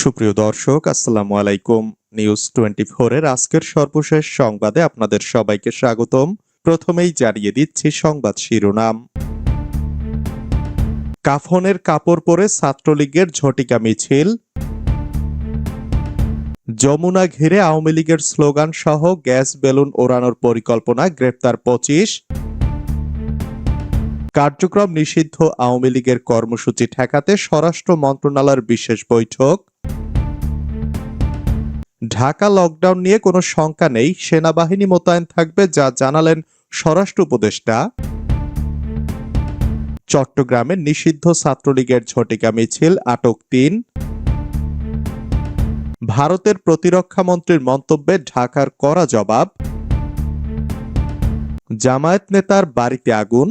সুপ্রিয় দর্শক, আসসালামু আলাইকুম। নিউজ টোয়েন্টি এর আজকের সর্বশেষ সংবাদে আপনাদের সবাইকে স্বাগতম। প্রথমেই জানিয়ে দিচ্ছি সংবাদ শিরোনাম। কাফনের কাপড় পরে ছাত্রলীগের ঝটিকা মিছিল। যমুনা ঘিরে আওয়ামী লীগের স্লোগান সহ গ্যাস বেলুন ওড়ানোর পরিকল্পনা গ্রেপ্তার পঁচিশ। কার্যক্রম নিষিদ্ধ আওয়ামী লীগের কর্মসূচি ঠেকাতে স্বরাষ্ট্র মন্ত্রণালয়ের বিশেষ বৈঠক। ঢাকা লকডাউন নিয়ে কোনো শঙ্কা নেই, সেনাবাহিনী মোতায়েন থাকবে, যা জানালেন স্বরাষ্ট্র উপদেষ্টা। চট্টগ্রামে নিষিদ্ধ ছাত্রলীগের ঝটিকা মিছিল, আটক তিন। ভারতের প্রতিরক্ষা মন্ত্রীর মন্তব্যে ঢাকার কড়া জবাব। জামায়াত নেতার বাড়িতে আগুন।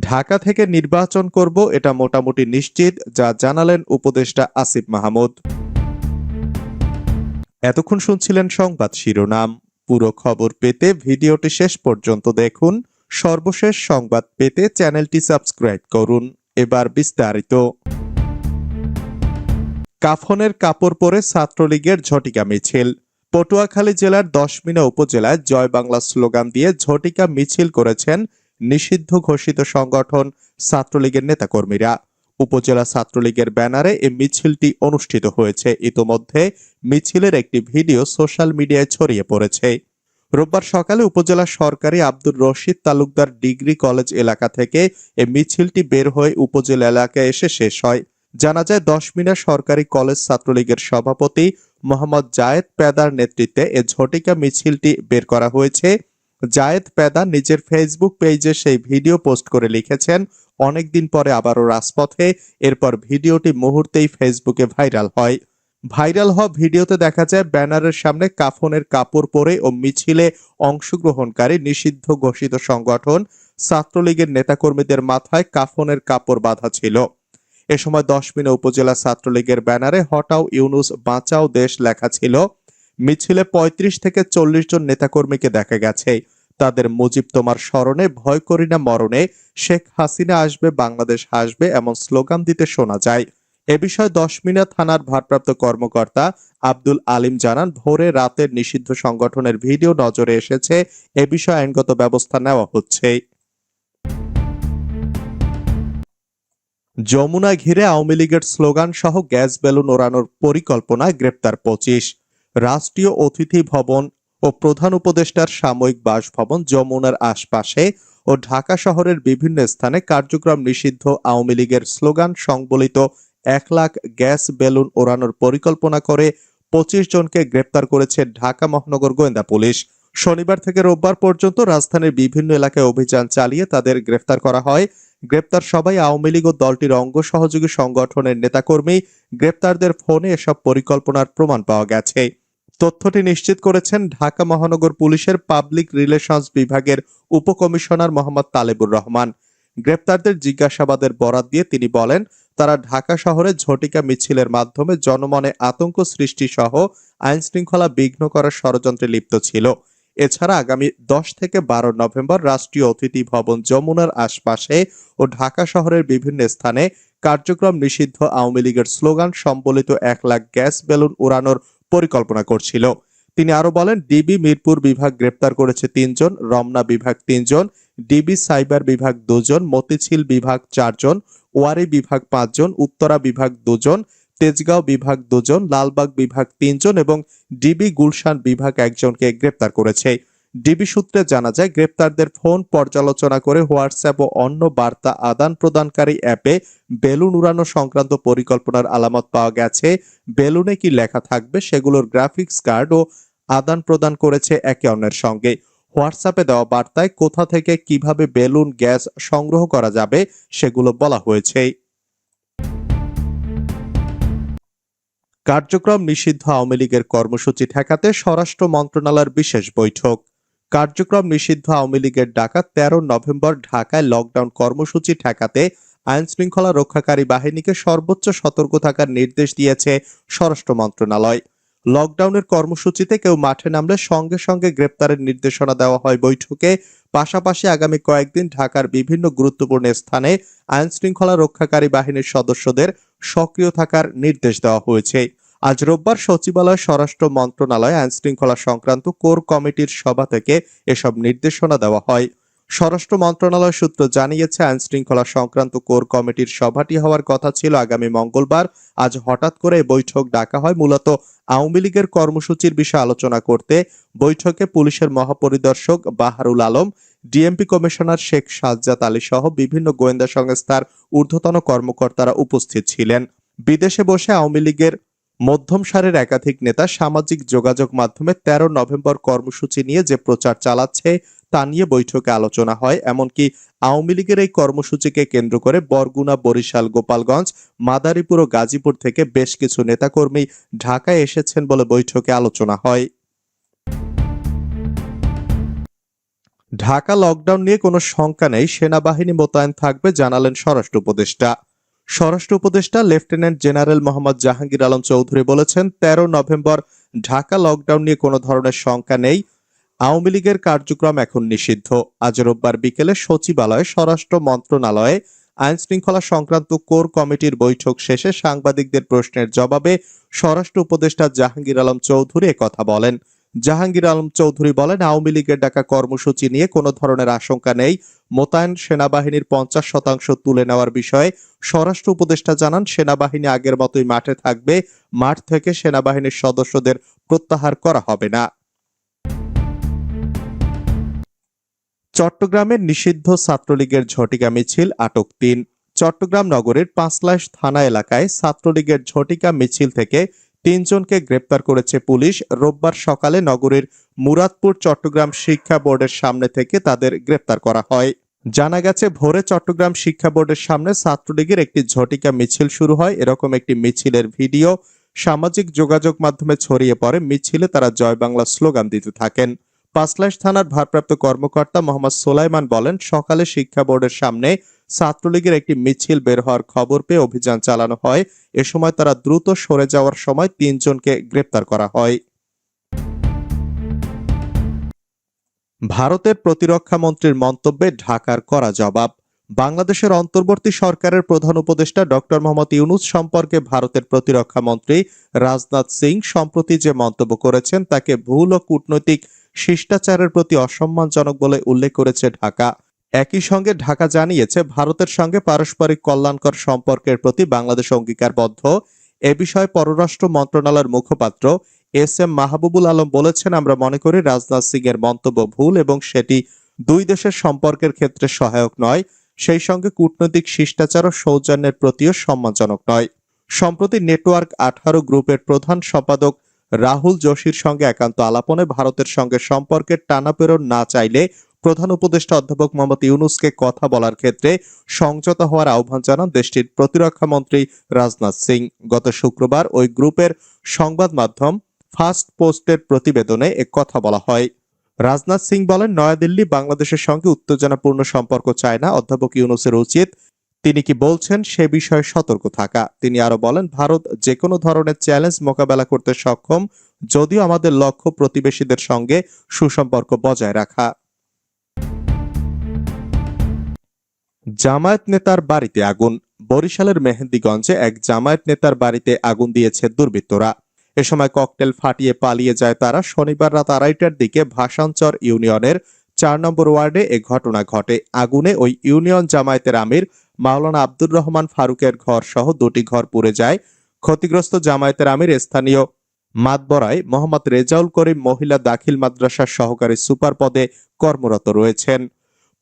ঢাকা থেকে নির্বাচন করব, এটা মোটামুটি নিশ্চিত, যা জানালেন উপদেষ্টা আসিফ মাহমুদ। এতক্ষণ শুনছিলেন সংবাদ শিরোনাম। পুরো খবর পেতে ভিডিওটি শেষ পর্যন্ত দেখুন। সর্বশেষ সংবাদ পেতে চ্যানেলটি সাবস্ক্রাইব করুন। এবার বিস্তারিত। কাফনের কাপড় পরে ছাত্রলীগের ঝটিকা মিছিল। পটুয়াখালী জেলার দশমিনা উপজেলায় জয় বাংলা স্লোগান দিয়ে ঝটিকা মিছিল করেছেন নিষিদ্ধ ঘোষিত সংগঠন ছাত্রলীগের নেতাকর্মীরা। উপজেলা ছাত্রলীগের ব্যানারে এই মিছিলটি অনুষ্ঠিত হয়েছে। ইতোমধ্যে মিছিলের একটি ভিডিও সোশ্যাল মিডিয়ায় ছড়িয়ে পড়েছে। রোববার সকালে উপজেলা সরকারি আব্দুর রশিদ তালুকদার ডিগ্রি কলেজ এলাকা থেকে এই মিছিলটি বের হয়ে উপজেলা এলাকায় এসে শেষ হয়। জানা যায় দশ দশমিনা সরকারি কলেজ ছাত্রলীগের সভাপতি মোহাম্মদ জায়েদ পেদার নেতৃত্বে এ ঝটিকা মিছিলটি বের করা হয়েছে। জায়েদ পেদা নিজের ফেসবুক পেজে সেই ভিডিও পোস্ট করে লিখেছেন অনেকদিন পরে আবারও রাজপথে, এরপর ভিডিওটি মুহূর্তেই ফেসবুকে ভাইরাল হয়। ভাইরাল হওয়া ভিডিওতে দেখা যায়, ব্যানারের সামনে কাফনের কাপড় পরে ও মিছিলে অংশগ্রহণকারী নিষিদ্ধ ঘোষিত সংগঠন ছাত্রলীগের নেতাকর্মীদের মাথায় কাফনের কাপড় বাঁধা ছিল। এ সময় দশমিনা উপজেলা ছাত্রলীগের ব্যানারে হটাও ইউনুস বাঁচাও দেশ লেখা ছিল। মিছিলে ৩৫ থেকে চল্লিশ জন নেতাকর্মীকে দেখা গেছে। তাদের মুজিব তোমার স্মরণে, ভয় করি না মরণে, শেখ হাসিনা আসবে, বাংলাদেশ হাসবে এমন স্লোগান দিতে শোনা যায়। এ বিষয়ে দশমিনা থানার ভারপ্রাপ্ত কর্মকর্তা আব্দুল আলিম জানান, ভোরে রাতের নিষিদ্ধ সংগঠনের ভিডিও নজরে এসেছে, এ বিষয়ে আইনগত ব্যবস্থা নেওয়া হচ্ছে। যমুনা ঘিরে আওয়ামী লীগের স্লোগান সহ গ্যাস বেলুন ওড়ানোর পরিকল্পনা গ্রেপ্তার পঁচিশ। রাষ্ট্রীয় অতিথি ভবন ও প্রধান উপদেষ্টার সাময়িক বাসভবন যমুনার আশপাশে ও ঢাকা শহরের বিভিন্ন স্থানে কার্যক্রম নিষিদ্ধ আওয়ামী লীগের স্লোগান সংবলিত এক লাখ গ্যাস বেলুন ওড়ানোর পরিকল্পনা করে পঁচিশ জনকে গ্রেপ্তার করেছে ঢাকা মহানগর গোয়েন্দা পুলিশ। শনিবার থেকে রোববার পর্যন্ত রাজধানীর বিভিন্ন এলাকায় অভিযান চালিয়ে তাদের গ্রেফতার করা হয়। গ্রেপ্তার সবাই আওয়ামী লীগ ও দলটির অঙ্গ সহযোগী সংগঠনের নেতাকর্মী। গ্রেপ্তারদের ফোনে এসব পরিকল্পনার প্রমাণ পাওয়া গেছে। তথ্যটি নিশ্চিত করেছেন ঢাকা মহানগর পুলিশের পাবলিক রিলেশনস বিভাগের উপকমিশনার মোহাম্মদ তালেবুর রহমান। গ্রেপ্তারদের জিজ্ঞাসাবাদের বরাত দিয়ে তিনি বলেন, তারা ঢাকা শহরে ঝটিকা মিছিলের মাধ্যমে জনমনে আতঙ্ক সৃষ্টি সহ আইন শৃঙ্খলা বিঘ্ন করার ষড়যন্ত্রে লিপ্ত ছিল। এছাড়া আগামী দশ থেকে বারো নভেম্বর রাষ্ট্রীয় অতিথি ভবন যমুনার আশপাশে ও ঢাকা শহরের বিভিন্ন স্থানে কার্যক্রম নিষিদ্ধ আওয়ামী লীগের স্লোগান, সম্বলিত এক লাখ গ্যাস বেলুন উড়ানোর পরিকল্পনা করছিল। তিনি আরও বলেন, ডিবি মিরপুর বিভাগ গ্রেপ্তার করেছে তিনজন, রমনা বিভাগ তিনজন, ডিবি সাইবার বিভাগ দুজন, মতিঝিল বিভাগ চারজন, ওয়ারি বিভাগ পাঁচজন, উত্তরা বিভাগ দুজন, তেজগাঁও বিভাগ দুজন, লালবাগ বিভাগ তিনজন এবং ডিবি গুলশান বিভাগ একজনকে গ্রেপ্তার করেছে। ডিবি সূত্রে জানা যায়, গ্রেপ্তারদের ফোন পর্যালোচনা করে হোয়াটসঅ্যাপ ও অন্য বার্তা আদান প্রদানকারী অ্যাপে বেলুন উড়ানো সংক্রান্ত পরিকল্পনার আলামত পাওয়া গেছে। বেলুনে কি লেখা থাকবে সেগুলোর গ্রাফিক্স কার্ড ও আদান প্রদান করেছে একে অন্যের সঙ্গে। হোয়াটসঅ্যাপে দেওয়া বার্তায় কোথা থেকে কীভাবে বেলুন, গ্যাস সংগ্রহ করা যাবে সেগুলো বলা হয়েছে। কার্যক্রম নিষিদ্ধ আওয়ামী লীগের কর্মসূচি ঠেকাতে স্বরাষ্ট্র মন্ত্রণালয়ের বিশেষ বৈঠক। কার্যক্রম নিষিদ্ধ আওয়ামী লীগের ডাকা তেরো নভেম্বর ঢাকায় লকডাউন কর্মসূচি ঠেকাতে আইন শৃঙ্খলা রক্ষাকারী বাহিনীকে সর্বোচ্চ সতর্ক থাকার নির্দেশ দিয়েছে স্বরাষ্ট্র মন্ত্রণালয়। লকডাউনের কর্মসূচিতে কেউ মাঠে নামলে সঙ্গে সঙ্গে গ্রেপ্তারের নির্দেশনা দেওয়া হয় বৈঠকে। পাশাপাশি আগামী কয়েকদিন ঢাকার বিভিন্ন গুরুত্বপূর্ণ স্থানে আইন শৃঙ্খলা রক্ষাকারী বাহিনীর সদস্যদের সক্রিয় থাকার নির্দেশ দেওয়া হয়েছে। আজ রোববার সচিবালয় স্বরাষ্ট্র মন্ত্রণালয় আইন শৃঙ্খলা সংক্রান্ত কোর কমিটির সভা থেকে এসব নির্দেশনা দেওয়া হয়। স্বরাষ্ট্র মন্ত্রণালয় সূত্র জানিয়েছে আইন শৃঙ্খলা সংক্রান্ত কোর কমিটির সভাটি হওয়ার কথা ছিল আগামী মঙ্গলবার। আজ হঠাৎ করে বৈঠক ডাকা হয়। মূলত আওয়ামী লীগের কর্মসূচির বিষয়ে আলোচনা করতে বৈঠকে পুলিশের মহাপরিদর্শক Baharul Alam, D M P commissioner Sheikh Sajjad Ali সহ বিভিন্ন গোয়েন্দা সংস্থার ঊর্ধ্বতন কর্মকর্তারা উপস্থিত ছিলেন। বিদেশে বসে আওয়ামী লীগের মধ্যম সারের একাধিক নেতা সামাজিক যোগাযোগ মাধ্যমে তেরো নভেম্বর কর্মসূচি নিয়ে যে প্রচার চালাচ্ছে, তা নিয়ে বৈঠকে আলোচনা হয়। এমনকি আওয়ামী লীগের এই কর্মসূচিকে কেন্দ্র করে বরগুনা, বরিশাল, গোপালগঞ্জ, মাদারীপুর ও গাজীপুর থেকে বেশ কিছু নেতাকর্মী ঢাকায় এসেছেন বলে বৈঠকে আলোচনা হয়। ঢাকা লকডাউন নিয়ে কোনো শঙ্কা নেই, সেনাবাহিনী মোতায়েন থাকবে, জানালেন স্বরাষ্ট্র উপদেষ্টা। স্বরাষ্ট্র উপদেষ্টা লেফটেন্যান্ট জেনারেল মোহাম্মদ জাহাঙ্গীর আলম চৌধুরী বলেছেন, তেরো নভেম্বর ঢাকা লকডাউন নিয়ে কোনো ধরনের শঙ্কা নেই। আওয়ামী লীগের কার্যক্রম এখন নিষিদ্ধ। আজ রোববার বিকেলে সচিবালয়ে স্বরাষ্ট্র মন্ত্রণালয়ে আইন শৃঙ্খলা সংক্রান্ত কোর কমিটির বৈঠক শেষে সাংবাদিকদের প্রশ্নের জবাবে স্বরাষ্ট্র উপদেষ্টা জাহাঙ্গীর আলম চৌধুরী কথা বলেন। জাহাঙ্গীর আলম চৌধুরী বলেন, আওয়ামী লীগের ডাকা কর্মসূচি নিয়ে কোনো ধরনের আশঙ্কা নেই। মোতায়েন সেনাবাহিনীর পঞ্চাশ শতাংশ তুলে নেওয়ার বিষয়ে স্বরাষ্ট্র উপদেষ্টা জানান, সেনাবাহিনী আগের মতোই মাঠে থাকবে, মাঠ থেকে সেনাবাহিনীর সদস্যদের প্রত্যাহার করা হবে না। চট্টগ্রামের নিষিদ্ধ ছাত্রলীগের ঝটিকা মিছিল আটক তিন। চট্টগ্রাম নগরের পাঁচলাশ থানা এলাকায় ছাত্রলীগের ঝটিকা মিছিল থেকে তিনজনকে গ্রেপ্তার করেছে পুলিশ। রোববার সকালে নগরীর মুরাদপুর, চট্টগ্রাম শিক্ষা বোর্ডের সামনে থেকে তাদের গ্রেপ্তার করা হয়। জানা গেছে, ভোরে চট্টগ্রাম শিক্ষা বোর্ডের সামনে ছাত্রলীগের একটি ঝটিকা মিছিল শুরু হয়। এরকম একটি মিছিলের ভিডিও সামাজিক যোগাযোগ মাধ্যমে ছড়িয়ে পড়ে। মিছিলে তারা জয় বাংলা স্লোগান দিতে থাকেন। পাঁচলাশ থানার ভারপ্রাপ্ত কর্মকর্তা মোহাম্মদ সোলাইমান বলেন, সকালে শিক্ষা বোর্ডের সামনে ছাত্রলীগের একটি মিছিল বের হওয়ার খবর পেয়ে অভিযান চালানো হয়। এ সময় তারা দ্রুত সরে যাওয়ার সময় তিনজনকে গ্রেপ্তার করা হয়। ভারতের প্রতিরক্ষা মন্ত্রীর মন্তব্যে ঢাকার করা জবাব। বাংলাদেশের অন্তর্বর্তী সরকারের প্রধান উপদেষ্টা ডক্টর মোহাম্মদ ইউনুস সম্পর্কে ভারতের প্রতিরক্ষা মন্ত্রী রাজনাথ সিং সম্প্রতি যে মন্তব্য করেছেন তাকে ভুল ও কূটনৈতিক শিষ্টাচারের প্রতি অসম্মানজনক বলে উল্লেখ করেছে ঢাকা। একই সঙ্গে ঢাকা জানিয়েছে, ভারতের সঙ্গে পারস্পরিক কল্যাণকর সম্পর্কের প্রতি বাংলাদেশ অঙ্গীকারবদ্ধ। এ বিষয়ে পররাষ্ট্র মন্ত্রণালয়ের মুখপাত্র এস এম মাহবুবুল আলম বলেছেন, আমরা মনে করি রাজনাথ সিং এর মন্তব্য ভুল এবং সেটি দুই দেশের সম্পর্কের ক্ষেত্রে সহায়ক নয়, সেই সঙ্গে কূটনৈতিক শিষ্টাচার ও সৌজন্যের প্রতিও সম্মানজনক নয়। সম্প্রতি নেটওয়ার্ক আঠারো গ্রুপের প্রধান সম্পাদক রাহুল যোশীর সঙ্গে একান্ত আলাপনে ভারতের সঙ্গে সম্পর্কের টানাপেরন না চাইলে প্রধান উপদেষ্টা অধ্যাপক মোহাম্মদ ইউনুসকে কথা বলার ক্ষেত্রে সংযত হওয়ার আহ্বান জানান দেশটির প্রতিরক্ষা মন্ত্রী রাজনাথ সিং। গত শুক্রবার ওই গ্রুপের সংবাদ মাধ্যম ফার্স্ট পোস্টের প্রতিবেদনে কথা বলা হয়। রাজনাথ সিং বলেন, নয়াদিল্লি বাংলাদেশের সঙ্গে উত্তেজনাপূর্ণ সম্পর্ক চায় না অধ্যাপক ইউনুসের উচিত। তিনি কি বলছেন সে বিষয়ে সতর্ক থাকা। তিনি আরও বলেন, ভারত যে কোনো ধরনের চ্যালেঞ্জ মোকাবেলা করতে সক্ষম, যদিও আমাদের লক্ষ্য প্রতিবেশীদের সঙ্গে সুসম্পর্ক বজায় রাখা। জামায়াত নেতার বাড়িতে আগুন। বরিশালের মেহেন্দিগঞ্জে এক জামায়াত নেতার বাড়িতে আগুন দিয়েছে দুর্বৃত্তরা। এ সময় ককটেল ফাটিয়ে পালিয়ে যায় তারা। শনিবার রাত আড়াইটার দিকে ভাষাঞ্চর ইউনিয়নের চার নম্বর ওয়ার্ডে এ ঘটনা ঘটে। আগুনে ওই ইউনিয়ন জামায়াতের আমির মাওলানা আব্দুর রহমান ফারুকের ঘর সহ দুটি ঘর পুড়ে যায়। ক্ষতিগ্রস্ত জামায়াতের আমির স্থানীয় মাতবরায় মোহাম্মদ রেজাউল করিম মহিলা দাখিল মাদ্রাসার সহকারী সুপার পদে কর্মরত রয়েছেন।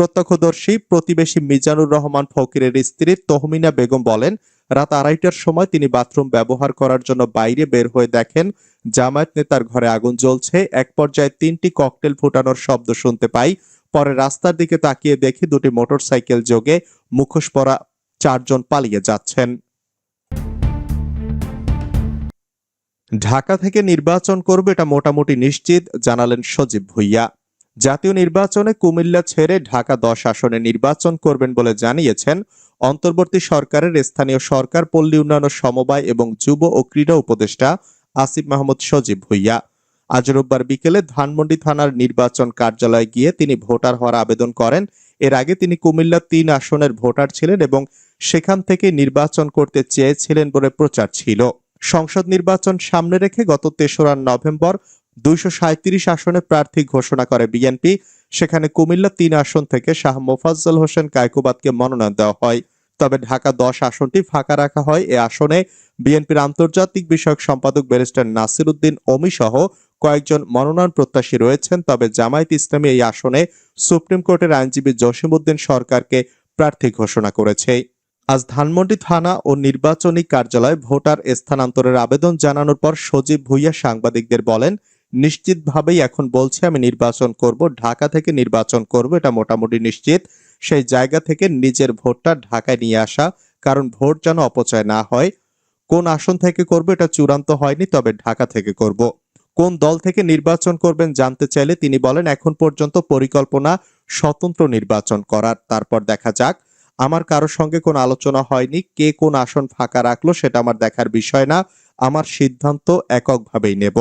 প্রত্যক্ষদর্শী প্রতিবেশী মিজানুর রহমান ফকিরের স্ত্রী তহমিনা বেগম বলেন, রাত আড়াইটার সময় তিনি বাথরুম ব্যবহার করার জন্য বাইরে বের হয়ে দেখেন, জামায়াত নেতার ঘরে আগুন জ্বলছে। এক পর্যায়ে তিনটি ককটেল ফুটানোর শব্দ শুনতে পাই। পরে রাস্তার দিকে তাকিয়ে দেখি দুটি মোটরসাইকেল যোগে মুখোশ পরা চারজন পালিয়ে যাচ্ছেন। ঢাকা থেকে নির্বাচন করবে এটা মোটামুটি নিশ্চিত, জানালেন সজীব ভুইয়া। জাতীয় নির্বাচনে কুমিল্লা ছেড়ে ঢাকা দশ আসনে নির্বাচন করবেন বলে জানিয়েছেন অন্তর্বর্তী সরকারের স্থানীয় সরকার, পল্লী উন্নয়ন সমবায় এবং যুব ও ক্রীড়া উপদেষ্টা আসিফ মাহমুদ সজীব ভুইয়া। আজ রোববার বিকেলে ধানমন্ডি থানার নির্বাচন কার্যালয়ে গিয়ে তিনি ভোটার হওয়ার আবেদন করেন। এর আগে তিনি কুমিল্লা তিন আসনের ভোটার ছিলেন এবং সেখান থেকে নির্বাচন করতে চেয়েছিলেন বলে প্রচার ছিল। সংসদ নির্বাচন সামনে রেখে গত তেসরা নভেম্বর দুইশো আসনে প্রার্থী ঘোষণা করে বিএনপি। সেখানে কুমিল্লা তিন আসন থেকে শাহ মোফাজ্জল হোসেন কায়কুবাদকে মনোনয়ন দেওয়া হয়। তবে ঢাকা দশ আসনটি ফাঁকা রাখা হয়। এ আসনে বিএনপির আন্তর্জাতিক বিষয়ক সম্পাদক ব্যারিস্টার নাসির উদ্দিন অমি সহ কয়েকজন মনোনয়ন প্রত্যাশী রয়েছেন। তবে জামায়াত ইসলামী এই আসনে সুপ্রিম কোর্টের আইনজীবী জসিমউদ্দিন সরকারকে প্রার্থী ঘোষণা করেছে। আজ ধানমন্ডি থানা ও নির্বাচনী কার্যালয়ে ভোটার স্থানান্তরের আবেদন জানানোর পর সজীব ভুইয়া সাংবাদিকদের বলেন নিশ্চিতভাবেই এখন বলছি, আমি নির্বাচন করব, ঢাকা থেকে নির্বাচন করব। এটা মোটামুটি নিশ্চিত। সেই জায়গা থেকে নিজের ভোটটা ঢাকায় নিয়ে আসা, কারণ ভোট যেন অপচয় না হয়। কোন আসন থেকে করব এটা চূড়ান্ত হয়নি, তবে ঢাকা থেকে করব। কোন দল থেকে নির্বাচন করবেন জানতে চাইলে তিনি বলেন, এখন পর্যন্ত পরিকল্পনা স্বতন্ত্র নির্বাচন করার। তারপর দেখা যাক, আমার কারও সঙ্গে কোনো আলোচনা হয়নি, কে কোন আসন ফাঁকা রাখল সেটা আমার দেখার বিষয় না, আমার সিদ্ধান্ত এককভাবেই নেব।